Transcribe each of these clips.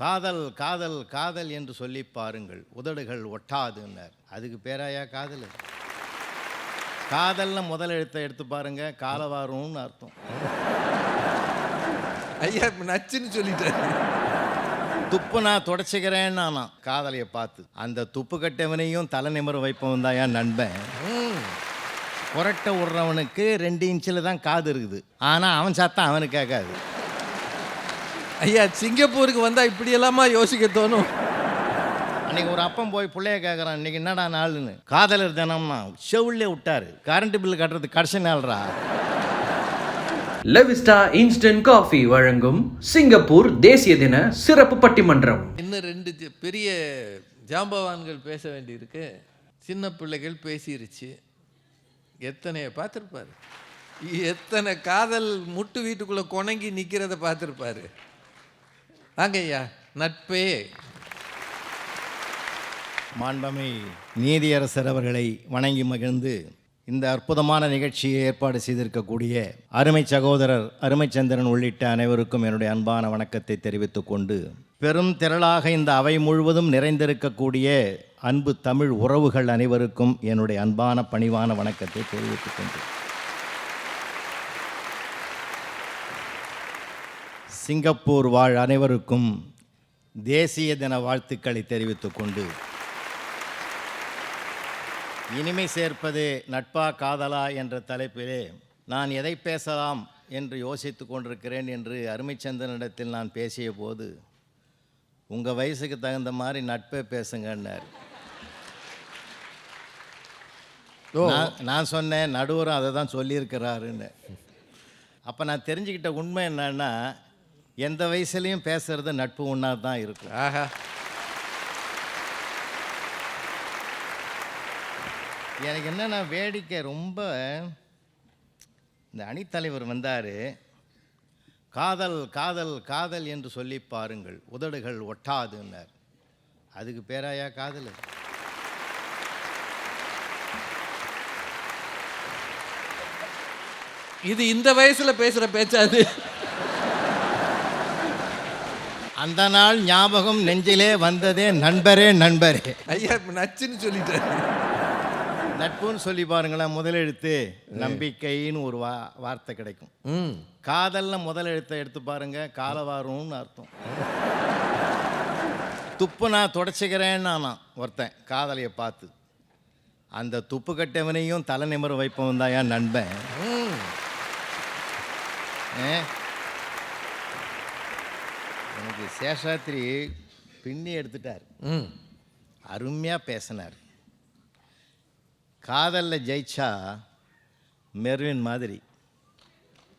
காதல் காதல் காதல் என்று சொல்லி பாருங்கள். உதடுகள் ஒட்டாதுன்னார். அதுக்கு பேராயா காதல்? காதல்னு முதல் எழுத்தை எடுத்து பாருங்க. காலவாரும்னு அர்த்தம். ஐயா நச்சுன்னு சொல்லிட்டாரு. துப்பு நான் தொடச்சிக்கிறேன்னு நானா காதலையை பார்த்து. அந்த துப்பு கட்டவனையும் தலை நிமிர வைப்பவன் தான் என் நண்பன். புரட்ட விடுறவனுக்கு ரெண்டு இன்ச்சில் தான் காது இருக்குது. ஆனால் அவன் சத்தம் அவனுக்கு கேட்காது. ஐயா சிங்கப்பூருக்கு வந்தா இப்படி எல்லாமா யோசிக்க தோணும்? அன்னைக்கு ஒரு அப்பன் போய் பிள்ளைய கேட்குறான் இன்னைக்கு என்னடா நாள்னு? காதலர் தினம்னா செவிலே விட்டாரு கரண்ட் பில் கட்டுறது கடைசி நாள்ரா. லெவிஸ்டா இன்ஸ்டன்ட் காஃபி வழங்கும் சிங்கப்பூர் தேசிய தின சிறப்பு பட்டிமன்றம். இன்னும் ரெண்டு பெரிய ஜாம்பவான்கள் பேச வேண்டியிருக்கு. சின்ன பிள்ளைகள் பேசிருச்சு. எத்தனைய பார்த்துருப்பாரு? எத்தனை காதல் முட்டு வீட்டுக்குள்ள கொணங்கி நிக்கிறத பார்த்துருப்பாரு? வாங்க ஐயா நட்பே. மாண்பமை நீதியரசர் அவர்களை வணங்கி மகிழ்ந்து இந்த அற்புதமான நிகழ்ச்சியை ஏற்பாடு செய்திருக்கக்கூடிய அருமை சகோதரர் அருமைச்சந்திரன் உள்ளிட்ட அனைவருக்கும் என்னுடைய அன்பான வணக்கத்தை தெரிவித்துக் கொண்டு பெரும் திரளாக இந்த அவை முழுவதும் நிறைந்திருக்கக்கூடிய அன்பு தமிழ் உறவுகள் அனைவருக்கும் என்னுடைய அன்பான பணிவான வணக்கத்தை தெரிவித்துக் கொண்டேன் சிங்கப்பூர் வாழ் அனைவருக்கும் தேசிய தின வாழ்த்துக்களை தெரிவித்துக் கொண்டு இனிமை சேர்ப்பது நட்பா காதலா என்ற தலைப்பிலே நான் எதை பேசலாம் என்று யோசித்து கொண்டிருக்கிறேன் என்று அருமைச்சந்திரனிடத்தில் நான் பேசிய போது உங்கள் வயசுக்கு தகுந்த மாதிரி நட்பே பேசுங்கன்னார். நான் நான் சொன்னேன் நடுவரும் அதை தான் சொல்லியிருக்கிறாருன்னு. அப்போ நான் தெரிஞ்சுக்கிட்ட உண்மை என்னன்னா எந்த வயசுலேயும் பேசுறது நட்பு ஒன்றா தான் இருக்கும் ஆஹா. எனக்கு என்னன்னா வேடிக்கை ரொம்ப இந்த அணித்தலைவர் வந்தார் காதல் காதல் காதல் என்று சொல்லி பாருங்கள் உதடுகள் ஒட்டாதுன்னார். அதுக்கு பேராயா காதல்? இது இந்த வயசுல பேசுற பேச்சாது. அந்த நாள் ஞாபகம் நெஞ்சிலே வந்ததே நண்பரே நண்பரே. ஐயா இப்ப நச்சுன்னு சொல்லிட்டாரு நட்புன்னு சொல்லி பாருங்களேன் முதலெழுத்து நம்பிக்கைன்னு ஒரு வா வார்த்தை கிடைக்கும். ம். காதல்ல முதல் எழுத்தை எடுத்து பாருங்க காலவாரும்னு அர்த்தம். துப்பு நான் தொடச்சிக்கிறேன்னு நானா ஒருத்தன் காதலையை பார்த்து அந்த துப்பு கட்டவனையும் தலை நிமிர வைப்பவன் தான் என் நண்பன். ஏ? எனக்கு சேஷாத்திரி பின்னி எடுத்துட்டார். ம். அருமையாக பேசினார். காதலில் ஜெயிச்சா மெர்வின் மாதிரி.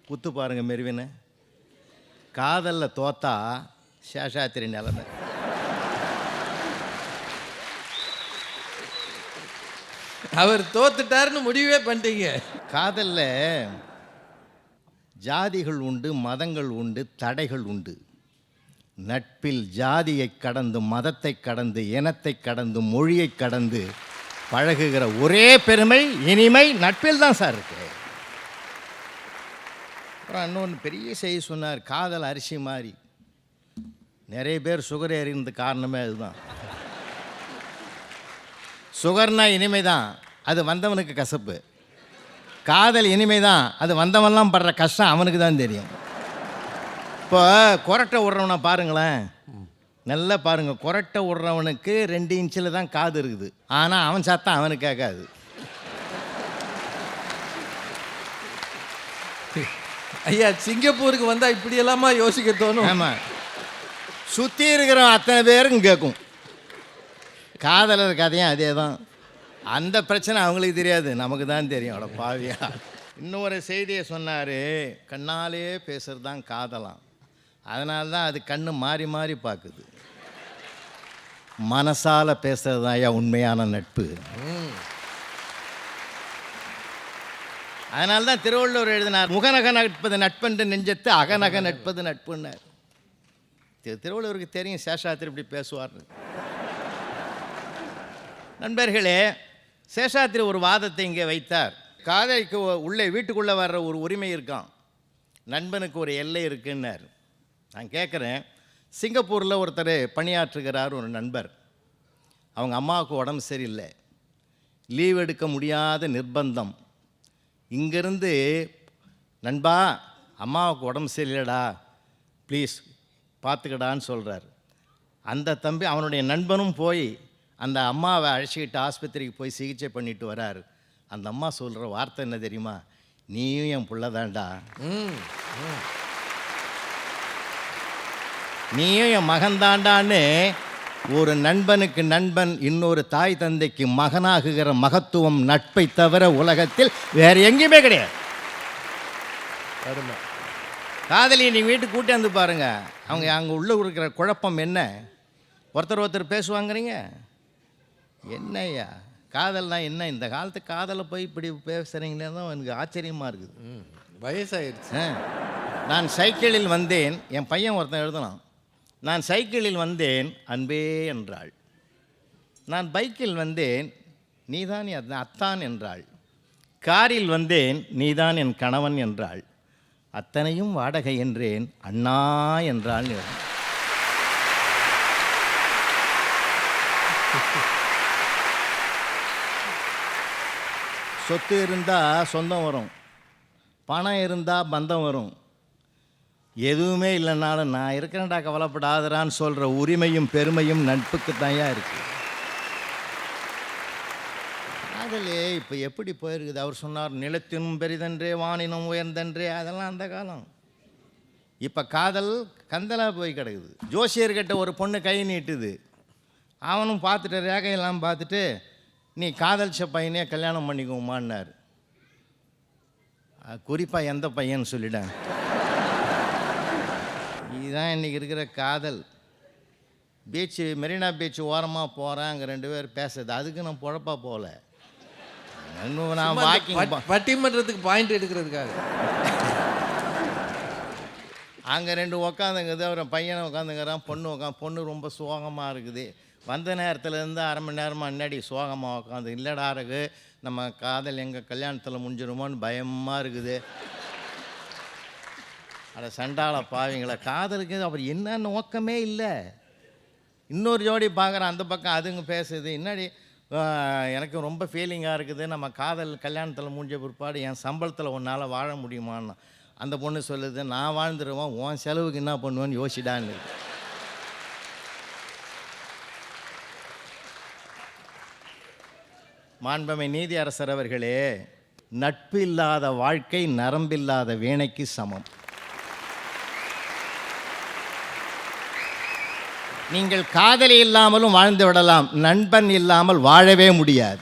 குத்து பாருங்க மெர்வினை. காதலில் தோத்தா சேஷாத்திரி நிலைமை. அவர் தோத்துட்டாருன்னு முடிவே பண்ணிட்டீங்க. காதலில் ஜாதிகள் உண்டு மதங்கள் உண்டு தடைகள் உண்டு. நட்பில் ஜாதியை கடந்து மதத்தை கடந்து இனத்தை கடந்து மொழியை கடந்து பழகுகிற ஒரே பெருமை இனிமை நட்பில் தான் சார் இருக்கு. அப்புறம் இன்னொன்று பெரிய செய்தி சொன்னார் காதல் அரிசி மாதிரி நிறைய பேர் சுகர் ஏறினது காரணமே அதுதான். சுகர்னா இனிமை தான் அது வந்தவனுக்கு கசப்பு. காதல் இனிமை தான் அது வந்தவன்லாம் படுற கஷ்டம் அவனுக்கு தான் தெரியும். இப்போ கொரட்டை விட்றவனை பாருங்களேன். நல்லா பாருங்க கொரட்டை விட்றவனுக்கு ரெண்டு இன்ச்சில் தான் காது இருக்குது. ஆனால் அவன் சத்தம் அவனுக்கு கேட்காது ஐயா சிங்கப்பூருக்கு வந்தா இப்படி எல்லாமா யோசிக்க தோணும்? ஆமாம் சுற்றி இருக்கிற அத்தனை பேருக்கும் கேட்கும் காதலர் கதையும் அதே தான் அந்த பிரச்சனை அவங்களுக்கு தெரியாது. நமக்கு தான் தெரியும். அவ்வளோ பாவியா. இன்னொரு செய்தியை சொன்னார். கண்ணாலே பேசுறது தான் காதலாம். அதனால தான் அது கண்ணு மாறி மாறி பார்க்குது. மனசால பேசுறது தான் ஐயா உண்மையான நட்பு. அதனால தான் திருவள்ளுவர் எழுதினார் முகநக நட்பது நட்பென்று நெஞ்சத்து அகநக நட்பது நட்புன்னார். திரு திருவள்ளுவருக்கு தெரியும் சேஷாத்திரி இப்படி பேசுவார்னு. நண்பர்களே சேஷாத்திரி ஒரு வாதத்தை இங்கே வைத்தார். காதலிக்கு உள்ளே வீட்டுக்குள்ளே வர்ற ஒரு உரிமை இருக்கான் நண்பனுக்கு ஒரு எல்லை இருக்குன்னார். நான் கேட்குறேன். சிங்கப்பூரில் ஒருத்தர் பணியாற்றுகிறார் ஒரு நண்பர். அவங்க அம்மாவுக்கு உடம்பு சரியில்லை. லீவ் எடுக்க முடியாத நிர்பந்தம். இங்கேருந்து நண்பா அம்மாவுக்கு உடம்பு சரியில்லடா. ப்ளீஸ் பார்த்துக்கடான்னு சொல்கிறார் அந்த தம்பி அவனுடைய நண்பனும் போய் அந்த அம்மாவை அழைச்சிக்கிட்டு ஆஸ்பத்திரிக்கு போய் சிகிச்சை பண்ணிட்டு வரார். அந்த அம்மா சொல்கிற வார்த்தை என்ன தெரியுமா? நீயும் என் புள்ளதான்டா ம். நீயும் என் மகன்தாண்டான்னு ஒரு நண்பனுக்கு நண்பன் இன்னொரு தாய் தந்தைக்கு மகனாகுகிற மகத்துவம் நட்பை தவிர உலகத்தில் வேற எங்கேயுமே கிடையாது. காதலியை நீ வீட்டுக்கு கூட்டி வந்து பாருங்க. அவங்க அங்கே உள்ள இருக்கிற குழப்பம் என்ன? ஒருத்தர் ஒருத்தர் பேசுவாங்கிறீங்க? என்னய்யா? காதல்னா என்ன? இந்த காலத்து காதலை போய் இப்படி பேசுகிறீங்களே தான் எனக்கு ஆச்சரியமாக இருக்குது. ஆ. நான் சைக்கிளில் வந்தேன். என் பையன் ஒருத்தன் எழுதலாம் நான் சைக்கிளில் வந்தேன் அன்பே என்றாள். நான் பைக்கில் வந்தேன் நீதான் என் அத்தான் என்றாள். காரில் வந்தேன் நீதான் என் கணவன் என்றாள். அத்தனையும் வாடகை என்றேன் அண்ணா என்றாள் சொத்து இருந்தால் சொந்தம் வரும். பணம் இருந்தால் பந்தம் வரும். எதுவுமே இல்லைனாலும் நான் இருக்கிறேன்டா கவலைப்படாதரான்னு சொல்கிற உரிமையும் பெருமையும் நட்புக்கு தான்யா இருக்குது காதலே இப்போ எப்படி போயிருக்குது? அவர் சொன்னார் நிலத்தினும் பெரிதன்றே வானினும் உயர்ந்தன்றே. அதெல்லாம் அந்த காலம். இப்போ காதல் கந்தலாக போய் கிடக்குது. ஜோசியர்கிட்ட ஒரு பொண்ணு கை நீட்டுது. அவனும் பார்த்துட்டு ரேகையெல்லாம் பார்த்துட்டு நீ காதலிச்ச பையனே கல்யாணம் பண்ணிக்குமான்னார் குறிப்பாக எந்த பையன் சொல்லிட்டேன் இதுதான் இன்றைக்கி இருக்கிற காதல். பீச்சு மெரினா பீச் ஓரமாக போகிறேன் அங்கே ரெண்டு பேர் பேசுறது. அதுக்கு நான் பொழப்பா போகல. இன்னும் நான் வாக்கிங் பட்- பட்டிமன்றத்துக்கு பாயிண்ட் எடுக்கிறதுக்காக. அங்கே ரெண்டு உக்காந்துங்குது அவர் பையனை உட்காந்துங்கிறான் பொண்ணு உட்காந்து பொண்ணு ரொம்ப சோகமாக இருக்குது. வந்த நேரத்துலேருந்து அரை மணி நேரமாக முன்னாடி சோகமாக உட்காந்து இல்லைடா இருக்கு நம்ம காதல் எங்கள் கல்யாணத்தில் முடிஞ்சிருமோன்னு பயமாக இருக்குது. அட சண்டாள பாவிங்களா காதலுக்கு அவர் என்ன நோக்கமே இல்லை. இன்னொரு ஜோடி பார்க்குறேன் அந்த பக்கம் அதுங்க பேசுது என்னடி எனக்கு ரொம்ப ஃபீலிங்காக இருக்குது நம்ம காதல் கல்யாணத்தில் முடிஞ்ச பிற்பாடு என் சம்பளத்தில் உன்னால் வாழ முடியுமான்னு. அந்த பொண்ணு சொல்லுது நான் வாழ்ந்துருவேன் உன் செலவுக்கு என்ன பண்ணுவேன்னு யோசிடான்னு. மாண்பமை நீதி அரசர் அவர்களே நட்பு இல்லாத வாழ்க்கை நரம்பில்லாத வீணைக்கு சமம். நீங்கள் காதலி இல்லாமலும் வாழ்ந்து விடலாம் நண்பன் இல்லாமல் வாழவே முடியாது.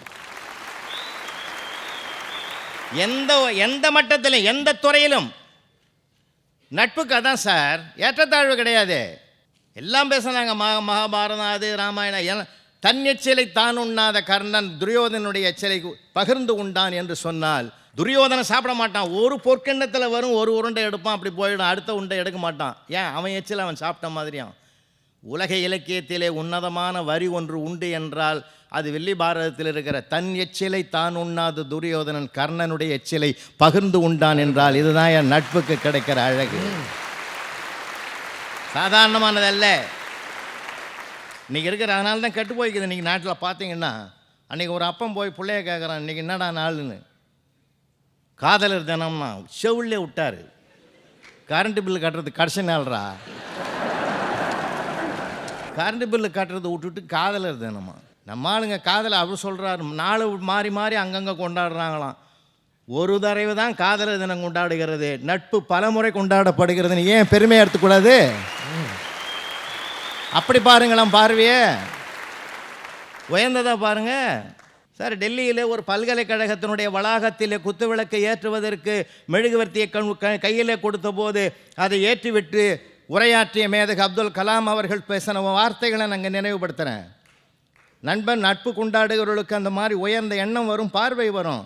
எந்த எந்த மட்டத்திலும் எந்த துறையிலும். நட்புக்கு அதான் சார் ஏற்றத்தாழ்வு கிடையாது. எல்லாம் பேசுனாங்க மகா மகாபாரதம் அது ராமாயணம் எல்லாம். தன் எச்சிலை தான் உண்ணாத கர்ணன் துரியோதனுடைய எச்சிலை பகிர்ந்து உண்டான் என்று சொன்னால் துரியோதனை சாப்பிட மாட்டான். ஒரு பொற்கிண்ணத்தில் வரும் ஒரு உருண்டை எடுப்பான் அப்படி போயிடும். அடுத்த உருண்டை எடுக்க மாட்டான். ஏன்? அவன் எச்சில் அவன் சாப்பிட்ட மாதிரியான் உலக இலக்கியத்திலே உன்னதமான வரி ஒன்று உண்டு என்றால் அது வெள்ளி பாரதத்தில் இருக்கிற தன் எச்சிலை தான் உண்ணாத துரியோதனன் கர்ணனுடைய எச்சிலை பகிர்ந்து உண்டான் என்றால் இதுதான் என் நட்புக்கு கிடைக்கிற அழகு. சாதாரணமானதல்ல. இன்றைக்கி இருக்கிற அதனால தான் கெட்டு போய்க்குது. இன்றைக்கி நாட்டில் பார்த்தீங்கன்னா அன்றைக்கி ஒரு அப்பன் போய் பிள்ளைய கேட்குறான் இன்றைக்கி என்னடா நாளுன்னு காதலர் தினம்னா செவுள்ளே விட்டார். கரண்ட் பில்லு கட்டுறது கடைசி நாள்ரா? கரண்ட் பில்லு கட்டுறதை விட்டுட்டு காதலர் தினமா நம்ம ஆளுங்க காதலை அவர் சொல்கிறாரு நாள் மாறி மாறி அங்கங்கே கொண்டாடுறாங்களாம். ஒரு தடவை தான் காதலர் தினம் கொண்டாடுகிறது. நட்பு பலமுறை கொண்டாடப்படுகிறதுன்னு ஏன் பெருமையாக எடுத்துக்கூடாது? அப்படி பாருங்களாம் பார்வையே. உயர்ந்ததாக பாருங்க. சார் டெல்லியில் ஒரு பல்கலைக்கழகத்தினுடைய வளாகத்தில் குத்துவிளக்கை ஏற்றுவதற்கு மெழுகுவர்த்தியை கண் க- கையிலே கொடுத்தபோது அதை ஏற்றிவிட்டு உரையாற்றிய மேதகு அப்துல் கலாம் அவர்கள் பேசின வார்த்தைகளை நாங்கள் நினைவுபடுத்துகிறேன் நண்பன் நட்பு கொண்டாடுகிறவர்களுக்கு அந்த மாதிரி உயர்ந்த எண்ணம் வரும் பார்வை வரும்.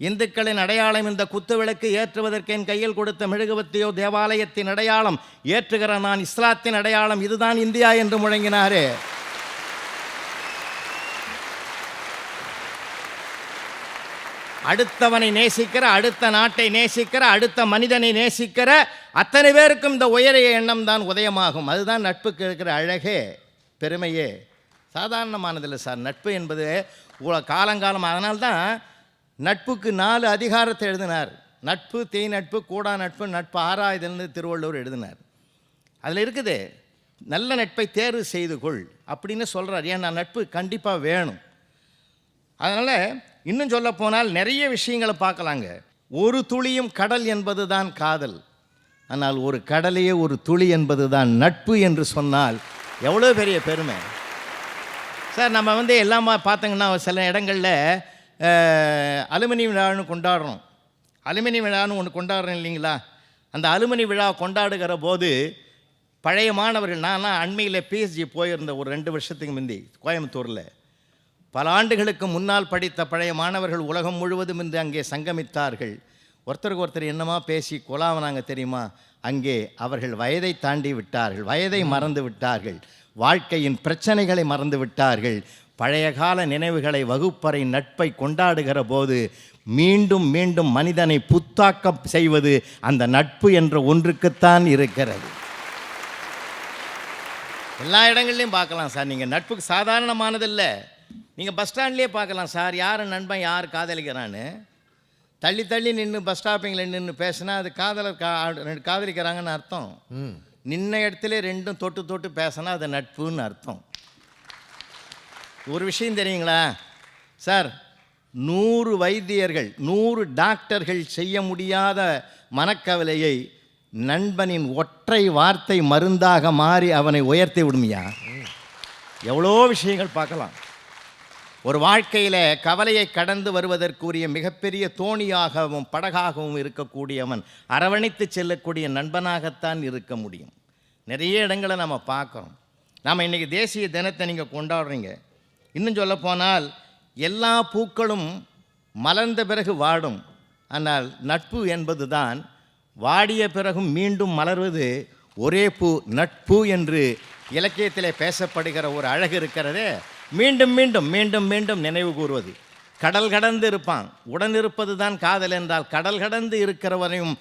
இந்துக்களின் அடையாளம் இந்த குத்துவிளக்கு ஏற்றுவதற்கு என் கையில் கொடுத்த மெழுகுவத்தியோ தேவாலயத்தின் அடையாளம் ஏற்றுகிற நான் இஸ்லாத்தின் அடையாளம் இதுதான் இந்தியா என்று முழங்கினாரே. அடுத்தவனை நேசிக்கிற அடுத்த நாட்டை நேசிக்கிற அடுத்த மனிதனை நேசிக்கிற அத்தனை பேருக்கும் இந்த உயரிய எண்ணம் தான் உதயமாகும். அதுதான் நட்புக்கு இருக்கிற அழகே பெருமையே. சாதாரணமானதில்லை சார். நட்பு என்பது இவ்வளோ காலங்காலம். அதனால்தான் நட்புக்கு நாலு அதிகாரத்தை எழுதினார். நட்பு தீ நட்பு கூடா நட்பு நட்பு ஆறாயுதல்னு திருவள்ளுவர் எழுதினார். அதில் இருக்குது நல்ல நட்பை தேர்வு செய்து கொள் அப்படின்னு சொல்கிறார் ஏன்னா நட்பு கண்டிப்பாக வேணும். அதனால் இன்னும் சொல்ல போனால் நிறைய விஷயங்களை பார்க்கலாங்க. ஒரு துளியும் கடல் என்பது தான் காதல். ஆனால் ஒரு கடலையே ஒரு துளி என்பது தான் நட்பு என்று சொன்னால் எவ்வளோ பெரிய பெருமை. சார் நம்ம வந்து எல்லாமா பார்த்தீங்கன்னா சில இடங்களில் அலுமினி விழான்னு கொண்டாடுறோம். அலுமினி விழான்னு ஒன்று கொண்டாடுறோம் இல்லைங்களா? அந்த அலுமினி விழா கொண்டாடுகிற போது பழைய மாணவர்கள் நான்லாம் அண்மையில் பிஎஸ்ஜி போயிருந்த ஒரு ரெண்டு வருஷத்துக்கு முந்தி கோயம்புத்தூரில். பல ஆண்டுகளுக்கு முன்னால் படித்த பழைய மாணவர்கள் உலகம் முழுவதும் இன்று அங்கே சங்கமித்தார்கள். ஒருத்தருக்கு ஒருத்தர் என்னமா பேசி கொலாவனாங்க தெரியுமா? அங்கே அவர்கள் வயதை தாண்டி விட்டார்கள். வயதை மறந்து விட்டார்கள். வாழ்க்கையின் பிரச்சனைகளை மறந்து விட்டார்கள். பழைய கால நினைவுகளை வகுப்பறை நட்பை கொண்டாடுகிற போது மீண்டும் மீண்டும் மனிதனை புத்தாக்கம் செய்வது அந்த நட்பு என்ற ஒன்றுக்குத்தான் இருக்கிறது. எல்லா இடங்கள்லையும் பார்க்கலாம் சார். நீங்கள் நட்புக்கு சாதாரணமானதில்ல. நீங்கள் பஸ் ஸ்டாண்ட்லேயே பார்க்கலாம். சார் யார் நண்பன் யார் காதலிக்கிறான்னு. தள்ளி தள்ளி நின்று பஸ் ஸ்டாப்பிங்கில் நின்று பேசினா அது காதலர் கா ரெண்டு காதலிக்கிறாங்கன்னு அர்த்தம். நின்ன இடத்துல ரெண்டும் தொட்டு தொட்டு பேசினா அது நட்புன்னு அர்த்தம். ஒரு விஷயம் தெரியுங்களா? சார் நூறு வைத்தியர்கள் நூறு டாக்டர்கள் செய்ய முடியாத மனக்கவலையை நண்பனின் ஒற்றை வார்த்தை மருந்தாக மாறி அவனை உயர்த்தி விடுமியா? எவ்வளோ விஷயங்கள் பார்க்கலாம். ஒரு வாழ்க்கையில் கவலையை கடந்து வருவதற்குரிய மிகப்பெரிய தோணியாகவும் படகாகவும் இருக்கக்கூடியவன் அரவணைத்து செல்லக்கூடிய நண்பனாகத்தான் இருக்க முடியும். நிறைய இடங்களை நம்ம பார்க்குறோம். நாம் இன்றைக்கி தேசிய தினத்தை நீங்கள் கொண்டாடுறீங்க. இன்னும் சொல்லப்போனால் எல்லா பூக்களும் மலர்ந்த பிறகு வாடும். ஆனால் நட்பு என்பது தான் வாடிய பிறகும் மீண்டும் மலர்வது ஒரே பூ நட்பு என்று இலக்கியத்தில் பேசப்படுகிற ஒரு அழகு இருக்கிறதே. மீண்டும் மீண்டும் மீண்டும் மீண்டும் நினைவு கூறுவது. கடல் கடந்து இருப்பான். உடன் இருப்பது தான் காதல் என்றால் கடல் கடந்து இருக்கிறவரையும்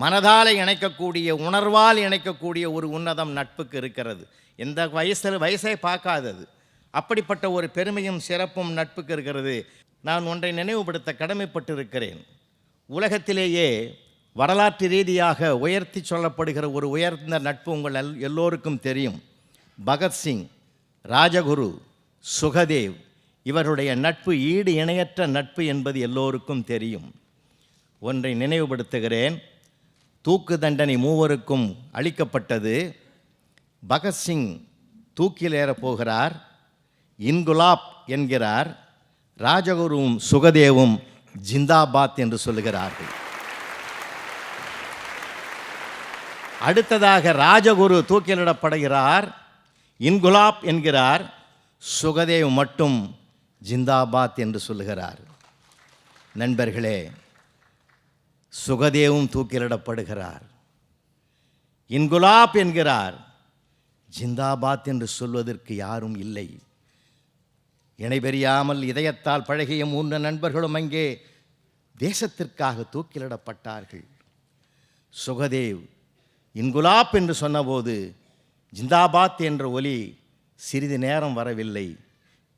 மனதால் இணைக்கக்கூடிய உணர்வால் இணைக்கக்கூடிய ஒரு உன்னதம் நட்புக்கு இருக்கிறது. எந்த வயசில் வயசை பார்க்காதது அப்படிப்பட்ட ஒரு பெருமையும் சிறப்பும் நட்புக்கு இருக்கிறது. நான் ஒன்றை நினைவுபடுத்த கடமைப்பட்டிருக்கிறேன். உலகத்திலேயே வரலாற்று ரீதியாக உயர்த்தி சொல்லப்படுகிற ஒரு உயர்ந்த நட்பு உங்கள் எல் எல்லோருக்கும் தெரியும். பகத்சிங் ராஜகுரு சுகதேவ் இவருடைய நட்பு ஈடு இணையற்ற நட்பு என்பது எல்லோருக்கும் தெரியும். ஒன்றை நினைவுபடுத்துகிறேன். தூக்கு தண்டனை மூவருக்கும் அளிக்கப்பட்டது. பகத்சிங் தூக்கில் ஏறப் போகிறார். இன்குலாப் என்கிறார். ராஜகுருவும் சுகதேவும் ஜிந்தாபாத் என்று சொல்லுகிறார்கள். அடுத்ததாக ராஜகுரு தூக்கிலிடப்படுகிறார். இன்குலாப் என்கிறார். சுகதேவ் மட்டும் ஜிந்தாபாத் என்று சொல்லுகிறார். நண்பர்களே சுகதேவும் தூக்கிலிடப்படுகிறார். இன்குலாப் என்கிறார். ஜிந்தாபாத் என்று சொல்வதற்கு யாரும் இல்லை. இணைபெறியாமல் இதயத்தால் பழகிய மூன்று நண்பர்களும் அங்கே தேசத்திற்காக தூக்கிலிடப்பட்டார்கள். சுகதேவ் இன்குலாப் என்று சொன்னபோது ஜிந்தாபாத் என்ற ஒலி சிறிது நேரம் வரவில்லை.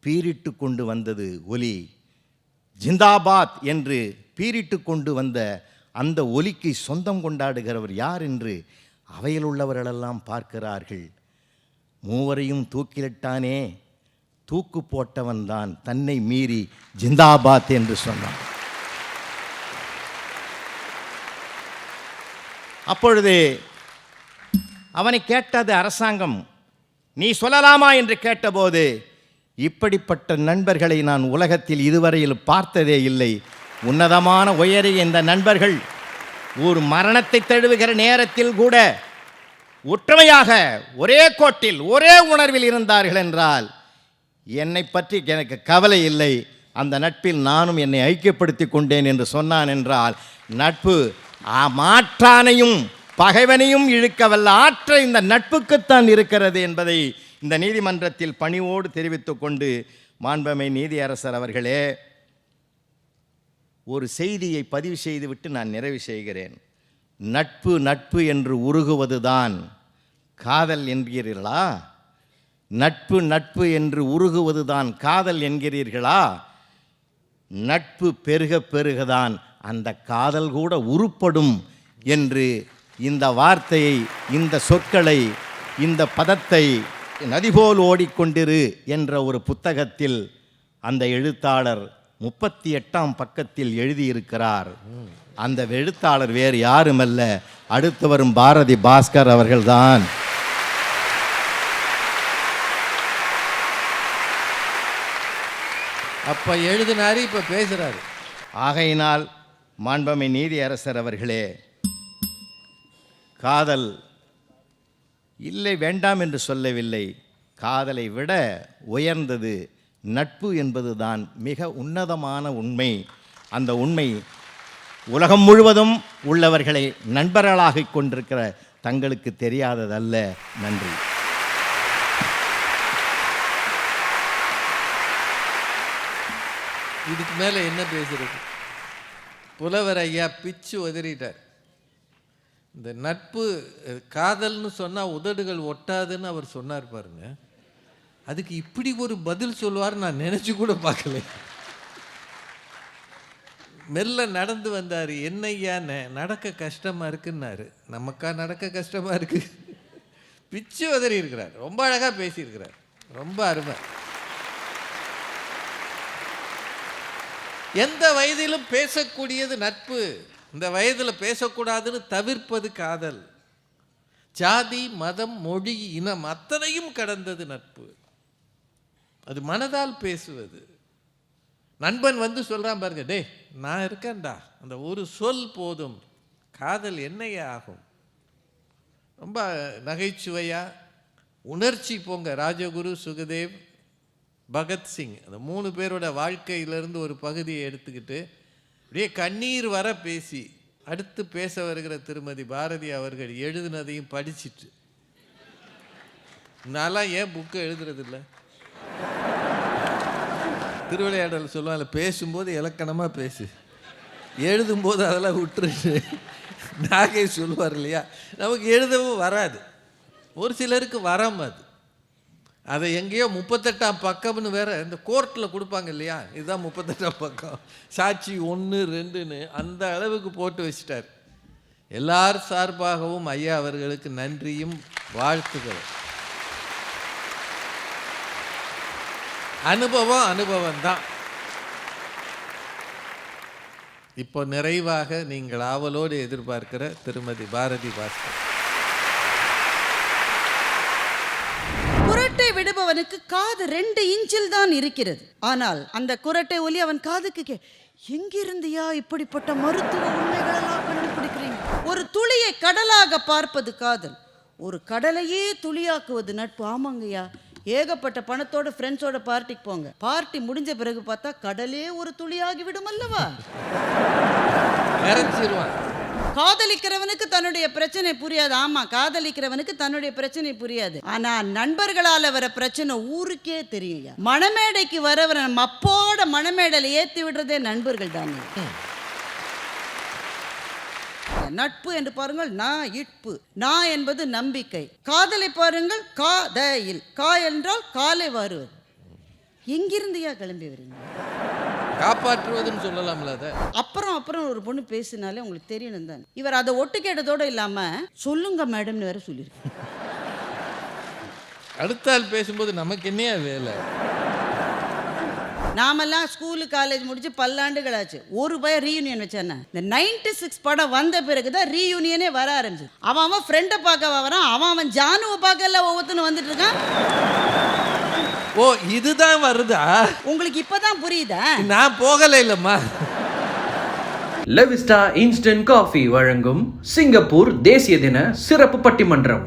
பீரிட்டு கொண்டு வந்தது ஒலி. ஜிந்தாபாத் என்று பீரிட்டு கொண்டு வந்த அந்த ஒலிக்கு சொந்தம் கொண்டாடுகிறவர் யார் என்று அவையில் உள்ளவர்களெல்லாம் பார்க்கிறார்கள். மூவரையும் தூக்கிலிட்டானே. தூக்கு போட்டவன் தான் தன்னை மீறி ஜிந்தாபாத் என்று சொன்னான். அப்பொழுது அவனை கேட்டது அரசாங்கம் நீ சொல்லலாமா என்று கேட்டபோது இப்படிப்பட்ட நண்பர்களை நான் உலகத்தில் இதுவரையில் பார்த்ததே இல்லை. உன்னதமான உயரிய இந்த நண்பர்கள் ஒரு மரணத்தை தழுவுகிற நேரத்தில் கூட ஒற்றுமையாக ஒரே கோட்டில் ஒரே உணர்வில் இருந்தார்கள் என்றால் என்னை பற்றி எனக்கு கவலை இல்லை. அந்த நட்பில் நானும் என்னை ஐக்கியப்படுத்தி கொண்டேன் என்று சொன்னான் என்றால் நட்பு மாற்றானையும் பகைவனையும் இழுக்கவல்ல ஆற்ற இந்த நட்புக்குத்தான் இருக்கிறது என்பதை இந்த நீதிமன்றத்தில் பணிவோடு தெரிவித்துக் கொண்டு மாண்பமை நீதியரசர் அவர்களே ஒரு செய்தியை பதிவு செய்துவிட்டு நான் நிறைவு செய்கிறேன். நட்பு நட்பு என்று உருகுவதுதான் காதல் என்கிறீர்களா? நட்பு நட்பு என்று உருகுவதுதான் காதல் என்கிறீர்களா? நட்பு பெருக பெருகதான் அந்த காதல் கூட உருப்படும் என்று இந்த வார்த்தையை இந்த சொற்களை இந்த பதத்தை நதிபோல் ஓடிக்கொண்டிரு என்ற ஒரு புத்தகத்தில் அந்த எழுத்தாளர் முப்பத்தி எட்டாம் பக்கத்தில் எழுதியிருக்கிறார். அந்த எழுத்தாளர் வேறு யாருமல்ல அடுத்து வரும் பாரதி பாஸ்கர் அவர்கள்தான். அப்ப எழுதினாரு இப்ப பேசுறாரு. ஆகையினால் மாண்பமை நீதியரசர் அவர்களே காதல். இல்லை வேண்டாம் என்று சொல்லவில்லை. காதலை விட உயர்ந்தது நட்பு என்பதுதான் மிக உன்னதமான உண்மை. அந்த உண்மை உலகம் முழுவதும் உள்ளவர்களை நண்பர்களாக கொண்டிருக்கிற தங்களுக்கு தெரியாததல்ல. நன்றி. இதுக்கு மேலே என்ன பேசுறது? புலவர் ஐயா பிச்சு உதறிட்டார். இந்த நட்பு காதல்னு சொன்னால் உதடுகள் ஒட்டாதுன்னு அவர் சொன்னார் பாருங்க. அதுக்கு இப்படி ஒரு பதில் சொல்லுவார் நான் நினச்சி கூட பார்க்கல. மெல்ல நடந்து வந்தார் என்னையான்னு நடக்க கஷ்டமாக இருக்குன்னாரு. நமக்கா நடக்க கஷ்டமாக இருக்கு. பிச்சு உதறி இருக்கிறார். ரொம்ப அழகாக பேசியிருக்கிறார். ரொம்ப அருமை. எந்த வயதிலும் பேசக்கூடியது நட்பு. இந்த வயதில் பேசக்கூடாதுன்னு தவிர்ப்பது காதல். ஜாதி மதம் மொழி இனம் அத்தனையும் கடந்தது நட்பு. அது மனதால் பேசுவது. நண்பன் வந்து சொல்கிறான் பாருங்க டேய் நான் இருக்கேன்டா. அந்த ஒரு சொல் போதும். காதல் என்னையே ஆகும்? ரொம்ப நகைச்சுவையா உணர்ச்சி போங்க ராஜகுரு சுகதேவ் பகத்சிங் அந்த மூணு பேரோட வாழ்க்கையிலிருந்து ஒரு பகுதியை எடுத்துக்கிட்டு அப்படியே கண்ணீர் வர பேசி அடுத்து பேச வருகிற திருமதி பாரதி அவர்கள் எழுதினதையும் படிச்சிட்டு. நான்லாம் ஏன் புக்கு எழுதுறதில்ல? திருவிளையாடல் சொல்லுவாங்க பேசும்போது இலக்கணமாக பேசு. எழுதும்போது அதெல்லாம் விட்டுருச்சு நாகை சொல்லுவார் இல்லையா? நமக்கு எழுதவும் வராது. ஒரு சிலருக்கு வராமல் அது. அதை எங்கேயோ முப்பத்தெட்டாம் பக்கம்னு வேற இந்த கோர்ட்டில் கொடுப்பாங்க இல்லையா? இதுதான் முப்பத்தெட்டாம் பக்கம். சாட்சி ஒன்று ரெண்டுன்னு அந்த அளவுக்கு போட்டு வச்சிட்டார். எல்லார் சார்பாகவும் ஐயா அவர்களுக்கு நன்றியும் வாழ்த்துக்களும். அனுபவம் அனுபவம் தான் இப்போ நிறைவாக நீங்கள் ஆவலோடு எதிர்பார்க்கிற திருமதி பாரதி பாஸ்கர். அவனுக்கு காது ரெண்டு இன்ச்சில் தான் இருக்கிறது. ஆனால் அந்த குரட்டை ஒலி அவன் காதுக்கு கே எங்கிருந்தியா இப்படிப்பட்ட மருத்துவ உண்மைகளெல்லாம் கண்டுபிடிக்கிறீங்க? ஒரு துளியை கடலாக பார்ப்பது காதல். ஒரு கடலையே துளியாக்குவது நட்பு. ஆமாங்கய்யா. ஏகப்பட்ட பணத்தோட ஃப்ரெண்ட்ஸோட பார்ட்டிக்கு போங்க. பார்ட்டி முடிஞ்ச பிறகு பார்த்தா கடலே ஒரு துளியாகி விடும் அல்லவா? நிறைஞ்சிருவான். காதலிக்கிறவனுக்கு தன்னுடைய பிரச்சனை புரியாது. ஆமா காதலிக்கிறவனுக்கு தன்னுடைய பிரச்சனை புரியாது. ஆனா நண்பர்களால வர பிரச்சனை ஊருக்கே தெரியும் மணமேடைக்கு வரவர மப்போட மணமேடையில ஏத்தி விடுறதே நண்பர்கள் தானே. நட்பு என்று பாருங்கள் நான் இட்பு. நான் என்பது நம்பிக்கை. காதலை பாருங்கள் கா தயில் கா என்றால் காலை வருவது. எங்கிருந்தியா கிளம்பி வரீங்க? காப்பாற்றுவதுன்னு சொல்லலாம்ல அதை. அப்புறம் அப்புறம் ஒரு பொண்ணு பேசினாலே உங்களுக்கு தெரியணும் தான். இவர் அதை ஒட்டு கேட்டதோட இல்லாம சொல்லுங்க மேடம்னு வேற சொல்லியிருக்கு. அடுத்த ஆள் பேசும்போது நமக்கு என்னையா வேலை? நாமெல்லாம் ஸ்கூலு காலேஜ் முடிச்சு பல்லாண்டுகள் ஆச்சு. ஒரு பய ரீயூனியன் வச்சானே இந்த நைன்டி சிக்ஸ் படம் வந்த பிறகு தான் ரீயூனியனே வர ஆரம்பிச்சு அவன் அவன் ஃப்ரெண்டை பார்க்க வரான். அவன் அவன் ஜானுவை பார்க்க எல்லாம் ஒவ்வொருத்தனும் வந்துட்டு இருக்கான். ஓ இதுதான் வருதா? உங்களுக்கு இப்பதான் புரியுதா? நான் போகலை இல்லம்மா. லெவிஸ்டா இன்ஸ்டன்ட் காஃபி வழங்கும் சிங்கப்பூர் தேசிய தின சிறப்பு பட்டிமன்றம்.